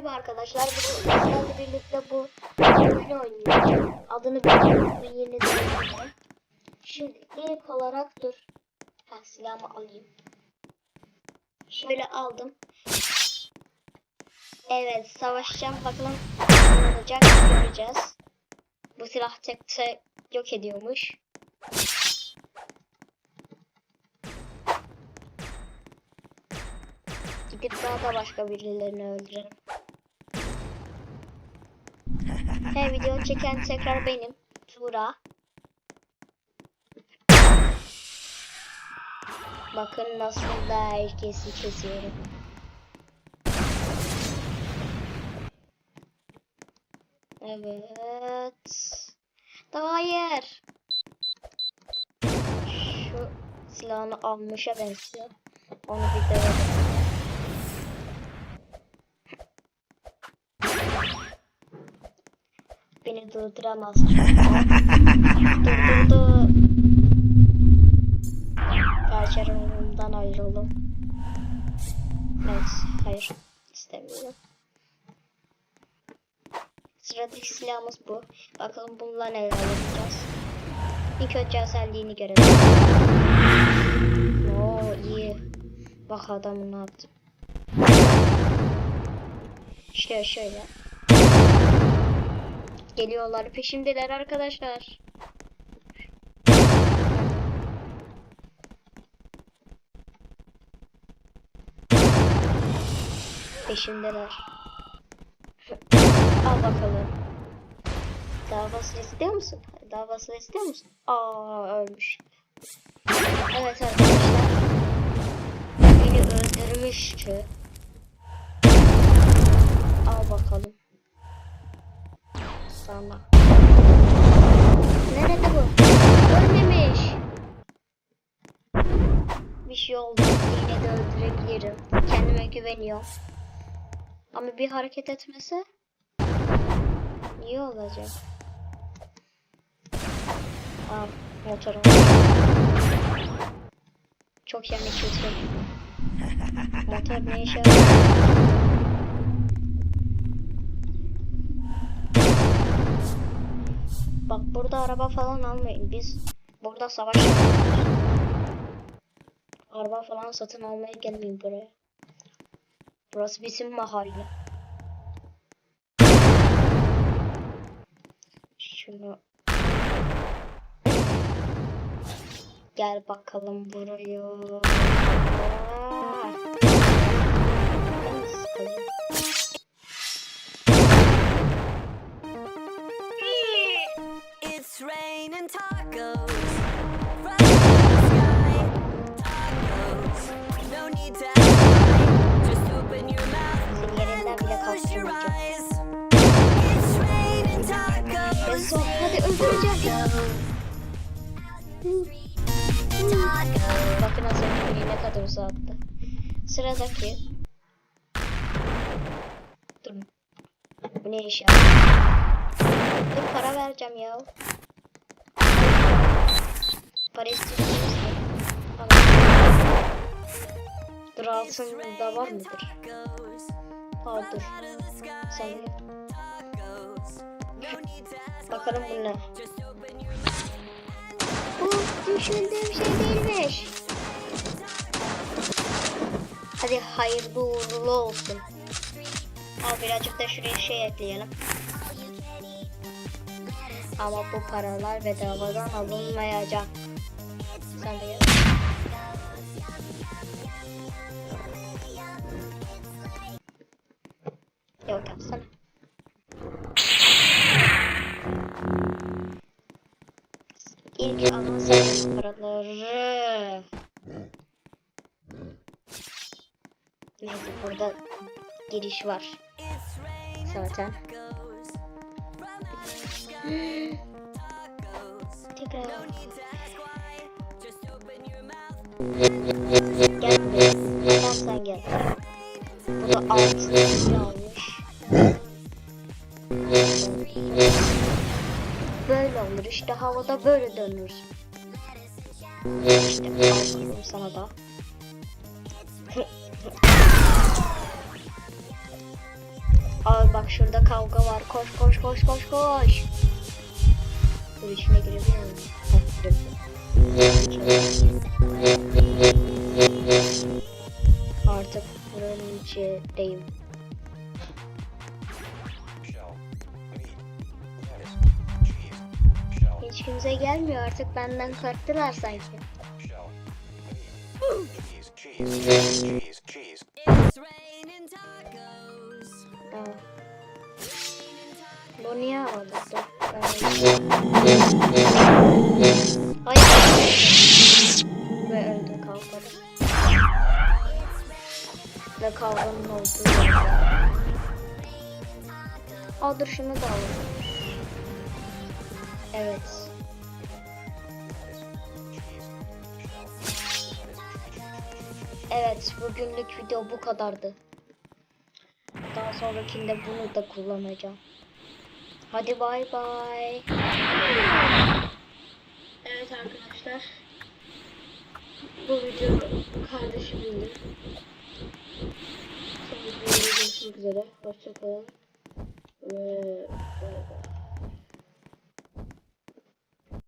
Merhaba arkadaşlar. Bugün birlikte bu oyunu oynayacağım. Adını bilmiyorum. Yeni de Şimdi ilk olarak dur. Ha, silahımı alayım. Şöyle aldım. Evet savaşacağım. Bakalım ne olacak göreceğiz. Bu silah tekse yok ediyormuş. Gidip daha da başka birilerini öldürelim. He video çeken tekrar benim. Tura. Bakın nasıl da herkesi kesiyorum. Evet. Daha hayır. Şu silahını almışa benziyor. Onu bir denedim. Beni durduramaz. Durdurdu. Parçalarımdan ayrıldım. Evet, hayır. istemiyorum. Sıradaki silahımız bu. Bakalım bununla neler yapacağız. İlk önce özelliğini görelim. Oo iyi. Bak adamı ne yaptı. İşte şöyle. Geliyorlar peşimdeler arkadaşlar. Peşimdeler. Al bakalım. Davasını istiyor musun? Davasını istiyor musun? Aa ölmüş. Evet arkadaşlar. Beni öldürmüştü. Sana. Nerede bu? Ölmemiş. Bir şey oldu. Yine de öldürebilirim. Kendime güveniyorum. Ama bir hareket etmese iyi olacak. Aa, motorum. Çok yanlış kötü. Motor ne işe yarıyor? Bak burada araba falan almayın. Biz burada savaş. Araba falan satın almaya gelmeyin buraya. Burası bizim mahalle. Şunu Gel bakalım buraya. Bakın az önce ne kadar uzattı. Sıradaki. Dur. Bu ne iş ya? Dur para vereceğim ya. Para istiyorsunuz? Al. Dur altında var mıdır? Aa dur. Sen Bakalım bu ne? Düşündüğüm şey değilmiş. Hadi hayırlı uğurlu olsun. Al birazcık da şuraya şey ekleyelim. Ama bu paralar bedavadan alınmayacak. Sen de gel. Yok yapsana. İlk alın paraları. Neyse burada giriş var. Zaten. Tekrar. Gel buraya. Gel sen gel. Bu da altın almış. İşte havada böyle dönür. İşte sana da. Al bak şurada kavga var. Koş koş koş koş koş. Dur içine? Heh, girdim. Artık buranın içindeyim. Gelmiyor artık benden korktular sanki. Bu niye ben- Hayır. Ve öldüm kavgada. Ve kavganın olduğu yerde. Aa dur şunu da alalım. Evet. Evet bugünlük video bu kadardı. Daha sonrakinde bunu da kullanacağım. Hadi bay bay. Evet arkadaşlar. Bu video kardeşimindi. Sonraki videoda görüşmek üzere. Hoşçakalın. Ve bay.